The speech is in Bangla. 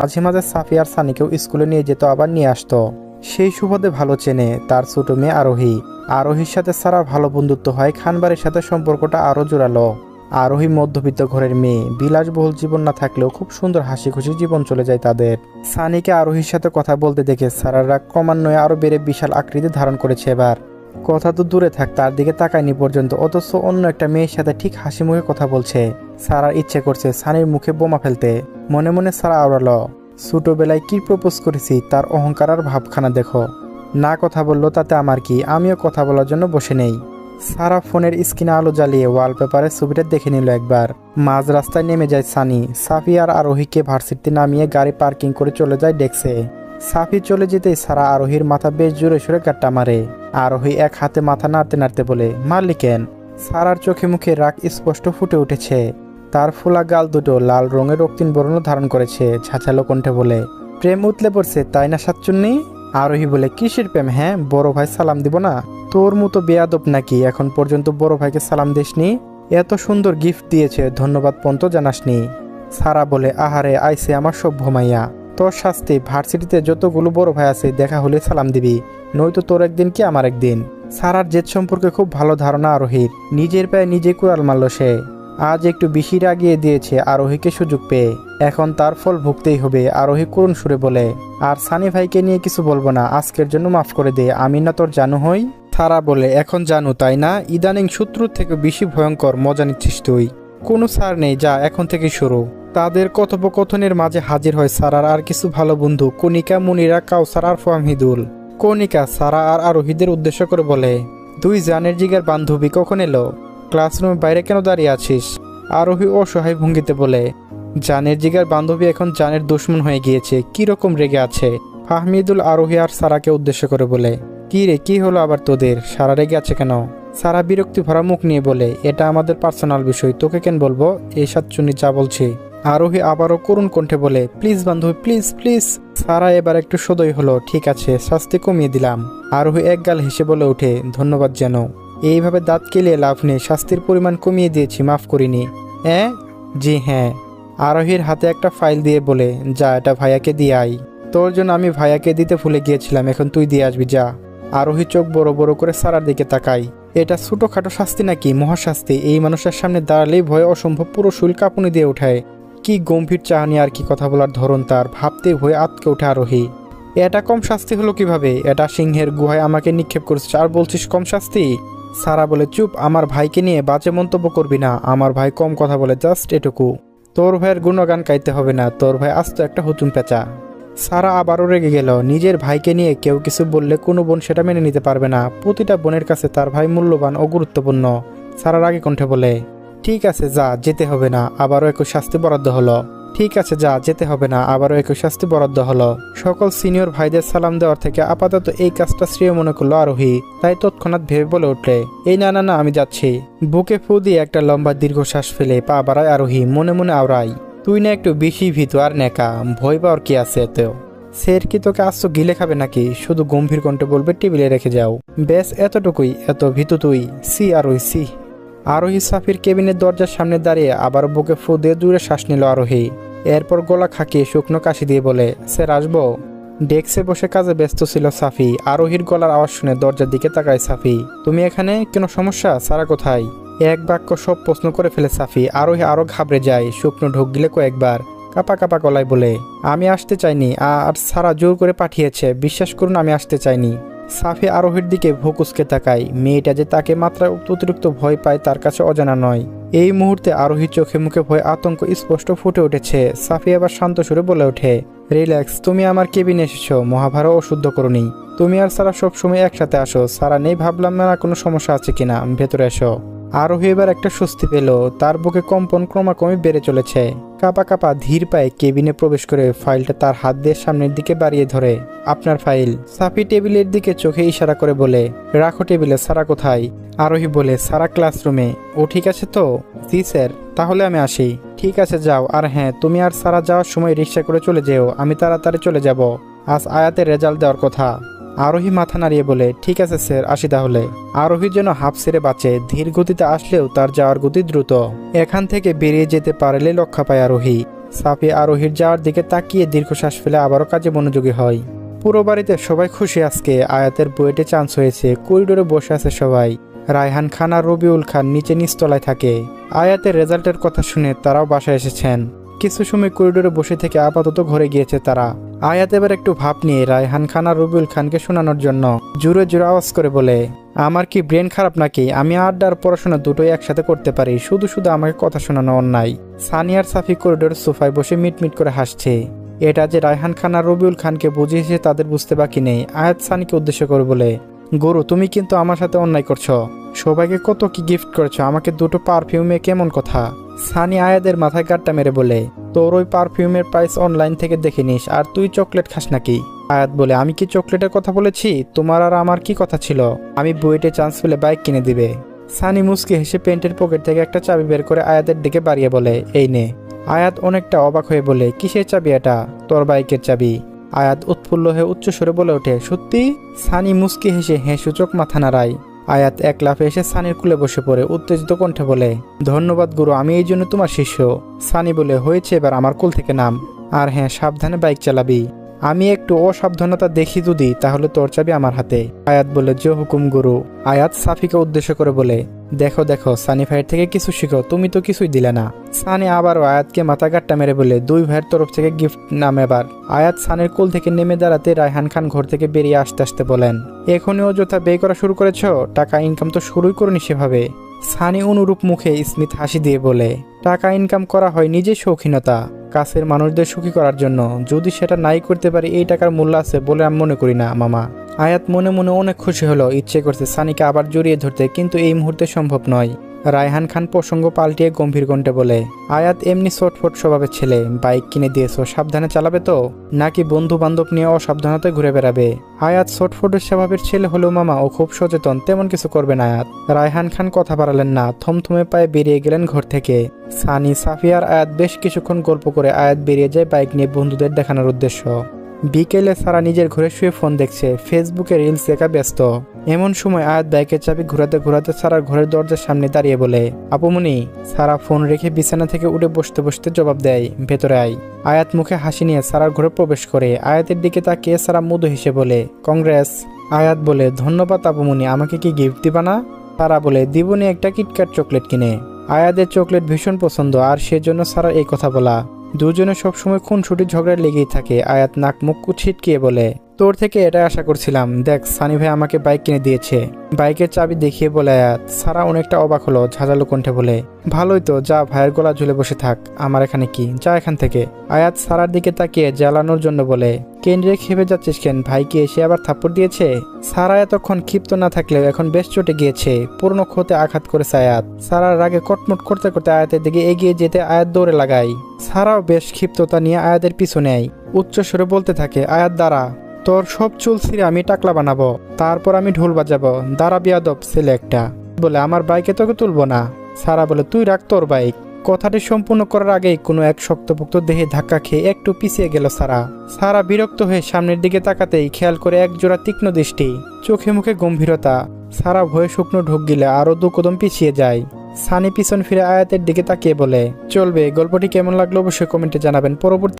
মাঝে মাঝে সাফি আর সানিকেও স্কুলে নিয়ে যেত, আবার নিয়ে আসতো। সেই সুবাদে ভালো চেনে, তার ছোট মেয়ে আরোহী। আরোহীর সাথে সারা ভালো বন্ধুত্ব হয়, খানবাড়ির সাথে সম্পর্কটা আরও জোরালো। আরোহী মধ্যবিত্ত ঘরের মেয়ে, বিলাসবহুল জীবন না থাকলেও খুব সুন্দর হাসি খুশি জীবন চলে যায় তাদের। সানিকে আরোহীর সাথে কথা বলতে দেখে সারারা ক্রমান্বয়ে আরও বেড়ে বিশাল আকৃতি ধারণ করেছে এবার। কথা তো দূরে থাক, তার দিকে তাকায়নি পর্যন্ত, অথচ অন্য একটা মেয়ের সাথে ঠিক হাসি মুখে কথা বলছে। সারার ইচ্ছে করছে সানির মুখে বোমা ফেলতে। মনে মনে সারা আওড়ালো, ছোটবেলায় কি প্রপোজ করেছি তার অহংকার আর ভাবখানা দেখো। না কথা বলল তাতে আমার কি? আমিও কথা বলার জন্য বসে নেই। সারা ফোনের স্ক্রিনে আলো জ্বালিয়ে ওয়ালপেপারের ছবিটা দেখে নিল একবার। মাঝ রাস্তায় নেমে যায় সানি। সাফি আর আরোহীকে ভার্সিটিতে নামিয়ে গাড়ি পার্কিং করে চলে যায় ডেক্সে। সাফি চলে যেতেই সারা আরোহীর মাথা বেশ জোরে সরে কাট্টা মারে। আরোহী এক হাতে মাথা নাড়তে নাড়তে বলে, মারলি কেন? সারার চোখে মুখে রাগ স্পষ্ট ফুটে উঠেছে। তার ফোলা গাল দুটো লাল রঙের রক্তিম বর্ণ ধারণ করেছে, ঝাঁঝালো কণ্ঠে বলে, প্রেম উতলে পড়ছে, তাই না সাতচুন্নি? আরোহী বলে, কিসের প্রেম হ্যাঁ? বড় ভাই সালাম দিব না? তোর মতো বেয়াদব নাকি? এখন পর্যন্ত বড় ভাইকে সালাম দিসনি? এত সুন্দর গিফট দিয়েছে, ধন্যবাদ পন্ত জানাসনি। সারা বলে, আহারে, আইসে আমার সভ্য মাইয়া। তোর শাস্তি, ভার্সিটিতে যতগুলো বড় ভাই আছে, দেখা হলে সালাম দিবি। নয়তো তোর একদিন কি আমার একদিন? সারার জেদ সম্পর্কে খুব ভালো ধারণা আরোহীর। নিজের পায়ে নিজে কুড়াল মারল সে। আজ একটু বেশি রাগিয়ে দিয়েছে আরোহীকে সুযোগ পেয়ে। এখন তার ফল ভুগতেই হবে, আরোহী করুণ সুরে বলে। আর সানি ভাইকে নিয়ে কিছু বলব না, আজকের জন্য মাফ করে দে, আমি না তোর জানু হই? সারা বলে, এখন জানু, তাই না? ইদানিং শত্রুর থেকে বেশি ভয়ঙ্কর, মজা নিচ্ছিস তুই। কোনো সার নেই, যা এখন থেকে শুরু। তাদের কথোপকথনের মাঝে হাজির হয় সারার আর কিছু ভালো বন্ধু কনিকা মুনিরা, কাউসার আর ফাহমিদুল কনিকা সারা আর আরোহীদের উদ্দেশ্য করে বলে, দুই জানের জিগার বান্ধবী কখন এলো? ক্লাসরুমের বাইরে কেন দাঁড়িয়ে আছিস? আরোহী অসহায় ভঙ্গিতে বলে, জানের জিগার বান্ধবী এখন জানের দুশ্মন হয়ে গিয়েছে, কি রকম রেগে আছে? ফাহমিদুল আরোহী আর সারাকে উদ্দেশ্য করে বলে, কি রে, কি হলো আবার তোদের? সারা রেগে আছে কেন? সারা বিরক্তি ভরা মুখ নিয়ে বলে, এটা আমাদের পার্সোনাল বিষয়, তোকে কেন বলব? এই সাতচুনি যা বলছি। আরোহী আবারও করুণ কণ্ঠে বলে, প্লিজ বান্ধবী, প্লিজ প্লিজ। সারা এবার একটু সদয় হলো, ঠিক আছে, শাস্তি কমিয়ে দিলাম। আরোহী এক গাল হেসে বলে ওঠে, ধন্যবাদ যেন। এইভাবে দাঁত কেলিয়ে লাভ নেই, শাস্তির পরিমাণ কমিয়ে দিয়েছি, মাফ করিনি হ্যাঁ? জি হ্যাঁ। আরোহীর হাতে একটা ফাইল দিয়ে বলে, যা, এটা ভাইয়াকে দিয়ে আই তোর জন্য আমি ভাইয়াকে দিতে ভুলে গিয়েছিলাম, এখন তুই দিয়ে আসবি, যা। আরোহী চোখ বড় বড় করে সারার দিকে তাকাই এটা ছোটোখাটো শাস্তি নাকি? মহাশাস্তি। এই মানুষের সামনে দাঁড়ালেই ভয়ে অসম্ভব পুরো শুল কাঁপুনি দিয়ে ওঠায় কি গম্ভীর চাহানি আর কি কথা বলার ধরন তার, ভাবতেই ভয়ে আতকে ওঠে আরোহী। এটা কম শাস্তি হলো কীভাবে? এটা সিংহের গুহায় আমাকে নিক্ষেপ করেছিস আর বলছিস কম শাস্তি? সারা বলে চুপ, আমার ভাইকে নিয়ে বাজে মন্তব্য করবি না। আমার ভাই কম কথা বলে, জাস্ট এটুকু। তোর ভাইয়ের গুণগান গাইতে হবে না, তোর ভাই আস্ত একটা হুতুম পেঁচা। সারা আবারও রেগে গেল, নিজের ভাইকে নিয়ে কেউ কিছু বললে কোনো বোন সেটা মেনে নিতে পারবে না। প্রতিটা বোনের কাছে তার ভাই মূল্যবান ও গুরুত্বপূর্ণ, সারা রাগে কণ্ঠে বলে, ঠিক আছে, যা, যেতে হবে না। আবারও একই শাস্তি বরাদ্দ হলো। ঠিক আছে, যা, যেতে হবে না। আবারও একই শাস্তি বরাদ্দ হলো। সকল সিনিয়র ভাইদের সালাম দেওয়ার থেকে আপাতত এই কাজটা শ্রেয় মনে করল আরোহী। তাই তৎক্ষণাৎ ভেবে বলে উঠলে, এই না না না, আমি যাচ্ছি। বুকে ফু দিয়ে একটা লম্বা দীর্ঘশ্বাস ফেলে পা বাড়ায় আরোহী, মনে মনে আওড়াই তুই না একটু বেশি ভীতু আর নেকা ভয় পাওয়ার কি আছে এতেও? স্যার, কি তোকে আজ তো গিলে খাবে নাকি? শুধু গম্ভীর কণ্ঠে বলবে, টেবিলে রেখে যাও। ব্যাস এতটুকুই, এত ভীতু তুই। সি, আরোহী, সি। আরোহী সাফির কেবিনের দরজার সামনে দাঁড়িয়ে আবার বুকে ফু দিয়ে দূরে শ্বাস নিল আরোহী। এরপর গলা খাকিয়ে শুকনো কাশি দিয়ে বলে, স্যার, আসব? ডেস্কে বসে কাজে ব্যস্ত ছিল সাফি। আরোহীর গলার আওয়াজ শুনে দরজার দিকে তাকায় সাফি। তুমি এখানে? কোনো সমস্যা? সারা কোথায়? এক বাক্য সব প্রশ্ন করে ফেলে সাফি। আরোহী আরও ঘাবড়ে যায়, শুকনো ঢোক গিলে কয়েকবার। কাপা কাপা গলায় বলে, আমি আসতে চাইনি আর সারা জোর করে পাঠিয়েছে, বিশ্বাস করুন আমি আসতে চাইনি। সাফি আরোহীর দিকে ভোকুসকে তাকায়। মেয়েটা যে তাকে মাত্রায় অতিরিক্ত ভয় পায় তার কাছে অজানা নয়। এই মুহূর্তে আরোহী চোখে মুখে ভয় আতঙ্ক স্পষ্ট ফুটে উঠেছে। সাফি আবার শান্ত সুরে বলে ওঠে, রিল্যাক্স, তুমি আমার কেবিনে এসেছ। মহাভারত অশুদ্ধ করনি তুমি আর সারা সবসময় একসাথে আসো। সারা নেই, ভাবলাম না কোনো সমস্যা আছে কিনা। ভেতরে এসো। আরোহী এবার একটা স্বস্তি পেল। তার বুকে কম্পন ক্রমাক্রমে বেড়ে চলেছে। কাপা কাপা ধীর পায়ে কেবিনে প্রবেশ করে ফাইলটা তার হাত দিয়ে সামনের দিকে বাড়িয়ে ধরে। আপনার ফাইল? সাফি টেবিলের দিকে চোখে ইশারা করে বলে, রাখো টেবিলে, সারা কোথায়? আরোহী বলে, সারা ক্লাসরুমে। ও ঠিক আছে তো? জি, স্যার। তাহলে আমি আসি। ঠিক আছে, যাও। আর হ্যাঁ তুমি আর সারা যাওয়ার সময় রিক্সা করে চলে যেও। আমি তাড়াতাড়ি চলে যাব। আজ আয়াতের রেজাল্ট দেওয়ার কথা। আরোহী মাথা নাড়িয়ে বলে, ঠিক আছে, স্যার, আসি তাহলে। আরোহী যেন হাফ সেরে বাঁচে, ধীর গতিতে আসলেও তার যাওয়ার গতি দ্রুত। এখান থেকে বেরিয়ে যেতে পারলে রক্ষা পায় আরোহী। সাফি আরোহীর যাওয়ার দিকে তাকিয়ে দীর্ঘশ্বাস ফেলে আবারও কাজে মনোযোগী হয়। পুরো বাড়িতে সবাই খুশি আজকে, আয়াতের বুয়েটে চান্স হয়েছে, করিডোরে বসে আছে সবাই। রায়হান খান আর রবিউল খান নিচে নিচতলায় থাকে। আয়াতের রেজাল্টের কথা শুনে তারাও বাসায় এসেছেন। কিছু সময় করিডোরে বসে থেকে আপাতত ঘরে গিয়েছে তারা। আয়াত এবার একটু ভাব নিয়ে রায়হান খান আর রবিউল খানকে শোনানোর জন্য জোরে জোরে আওয়াজ করে বলে, আমার কি ব্রেন খারাপ নাকি? আমি আড্ডা আর পড়াশোনা দুটোই একসাথে করতে পারি। শুধু শুধু আমাকে কথা শোনানো অন্যায়। সানিয়ার সাফি করিডোর সোফায় বসে মিটমিট করে হাসছে। এটা যে রায়হান খান আর রবিউল খানকে বুঝিয়েছে তাদের বুঝতে বাকি নেই। আয়াত সানিকে উদ্দেশ্য করে বলে, গরু, তুমি কিন্তু আমার সাথে অন্যায় করছ। সবাইকে কত কি গিফট করেছ? আমাকে দুটো পারফিউমে কেমন কথা? সানি আয়াদের মাথায় গাট্টা মেরে বলে, তোর ওই পারফিউমের প্রাইস অনলাইন থেকে দেখে নিস, আর তুই চকলেট খাস নাকি? আয়াত বলে, আমি কি চকলেটের কথা বলেছি? তোমার আর আমার কি কথা ছিল? আমি বুয়েটে চান্স পেলে বাইক কিনে দিবে। সানি মুসকি হেসে প্যান্টের পকেট থেকে একটা চাবি বের করে আয়াতের দিকে বাড়িয়ে বলে, এই নে। আয়াত অনেকটা অবাক হয়ে বলে, কিসের চাবি এটা? তোর বাইকের চাবি। আয়াত উৎফুল্ল হয়ে উচ্চস্বরে বলে ওঠে, সত্যি? সানি মুসকি হেসে হ্যাঁ সূচক মাথা নাড়ায়। আয়াত এক লাফে এসে সানির কুলে বসে পড়ে, উত্তেজিত কণ্ঠে বলে, ধন্যবাদ গুরু, আমি এই জন্য তোমার শিষ্য। সানি বলে, হয়েছে, এবার আমার কুল থেকে নাম। আর হ্যাঁ সাবধানে বাইক চালাবি। আমি একটু অসাবধানতা দেখি যদি, তাহলে তোর চাবি আমার হাতে। আয়াত বলে, যে হুকুম গুরু। আয়াত সাফিকে উদ্দেশ্য করে বলে, দেখো দেখো, সানি ভাইয়ের থেকে কিছু শিখো, তুমি তো কিছুই দিলে না। সানি আবারও আয়াতকে মাথা গাট্টা মেরে বলে, দুই ভাইয়ের তরফ থেকে গিফট নাম এবার। আয়াত সানের কোল থেকে নেমে দাঁড়াতে রায়হান খান ঘর থেকে বেরিয়ে আসতে আসতে বলেন এখনই অযথা ব্যয় করা শুরু করেছ? টাকা ইনকাম তো শুরুই করনি সেভাবে। সানি অনুরূপ মুখে স্মিথ হাসি দিয়ে বলে, টাকা ইনকাম করা হয় নিজের শৌখিনতা, কাছের মানুষদের সুখী করার জন্য। যদি সেটা নাই করতে পারি, এই টাকার মূল্য আছে বলে আমি মনে করি না, মামা। আয়াত মনে মনে অনেক খুশি হলো। ইচ্ছে করছে সানিকে আবার জড়িয়ে ধরতে, কিন্তু এই মুহূর্তে সম্ভব নয়। রায়হান খান প্রসঙ্গ পাল্টিয়ে গম্ভীর কণ্ঠে বলে, আয়াত এমনি ছটফট স্বভাবের ছেলে, বাইক কিনে দিয়েছ, সাবধানে চালাবে তো? নাকি বন্ধু বান্ধব নিয়ে অসাবধানতে ঘুরে বেড়াবে? আয়াত ছটফটের স্বভাবের ছেলে হলেও মামা, ও খুব সচেতন, তেমন কিছু করবে না আয়াত। রায়হান খান কথা বাড়ালেন না, থমথমে পায়ে বেরিয়ে গেলেন ঘর থেকে। সানি সাফিয়ার আয়াত বেশ কিছুক্ষণ গল্প করে আয়াত বেরিয়ে যায় বাইক নিয়ে বন্ধুদের দেখানোর উদ্দেশ্য। বিকেলে সারা নিজের ঘরে শুয়ে ফোন দেখছে, ফেসবুকে রিলস দেখা ব্যস্ত। এমন সময় আয়াত বাইকের চাবি ঘোরাতে ঘোরাতে সারার ঘরের দরজার সামনে দাঁড়িয়ে বলে আপুমনি সারা ফোন রেখে বিছানা থেকে উঠে বসতে বসতে জবাব দেয়, ভেতরে আয়। আয়াত মুখে হাসি নিয়ে সারার ঘরে প্রবেশ করে, আয়াতের দিকে তাকিয়ে সারা মধু হেসে বলে, কংগ্রেস। আয়াত বলে, ধন্যবাদ আপুমনি আমাকে কি গিফট দিবা না? সারা বলে, দিবনি একটা কিটক্যাট চকলেট কিনে। আয়াদের চকলেট ভীষণ পছন্দ, আর সেজন্য সারা এই কথা বলা। দুজনে সবসময় খুনসুটি ঝগড়ায় লেগেই থাকে। আয়াত নাক মুখ ছিটকিয়ে বলে, তোর থেকে এটাই আশা করছিলাম। দেখ, সানি ভাই আমাকে বাইক কিনে দিয়েছে। বাইকের চাবি দেখিয়ে বলে আয়াত, সারা অনেকটা অবাক হলো, ঝাঁঝালো কণ্ঠে বলে, ভালোই তো, যা, ভাইয়ের গলা ঝুলে বসে থাক। আমার এখানে কি? যা এখান থেকে। আয়াত সারার দিকে তাকিয়ে জ্বালানোর জন্য বলে কেন্দ্রে খেপে যাচ্ছিস কেন? ভাইকে এসে আবার থাপ্পড় দিয়েছে? সারা এতক্ষণ ক্ষিপ্ত না থাকলেও এখন বেশ চটে গিয়েছে। পুরনো ক্ষতে আঘাত করেছে আয়াত সারার রাগে কটমট করতে করতে আয়াতের দিকে এগিয়ে যেতে আয়াত দৌড়ে লাগায়। সারাও বেশ ক্ষিপ্ততা নিয়ে আয়াতের পিছু নেয়। উচ্চ স্বরে বলতে থাকে, আয়াত দ্বারা তোর সব চুল ছিঁড়ে আমি টাকলা বানাবো। তারপর আমি ঢোল বাজাবো। দাঁড়া, বিয়াদব, ছেলে একটা। বলে, আমার বাইকে তোকে তুলবো না? সারা বলে, তুই রাখ তোর বাইক। কথাটি সম্পূর্ণ করার আগেই কোনো এক শক্তপোক্ত দেহে ধাক্কা খেয়ে একটু পিছিয়ে গেল সারা। সারা বিরক্ত হয়ে সামনের দিকে তাকাতেই খেয়াল করে এক জোড়া তীক্ষ্ণ দৃষ্টি, চোখে মুখে গম্ভীরতা। সারা ভয়ে শুকনো ঢোক গিলে আরও দু কদম পিছিয়ে যায়। সানি পিছন ফিরে আয়াতের দিকে তাকিয়ে বলে, চলবে, গল্পটি কেমন লাগল অবশ্যই কমেন্টে জানাবেন। পরবর্তী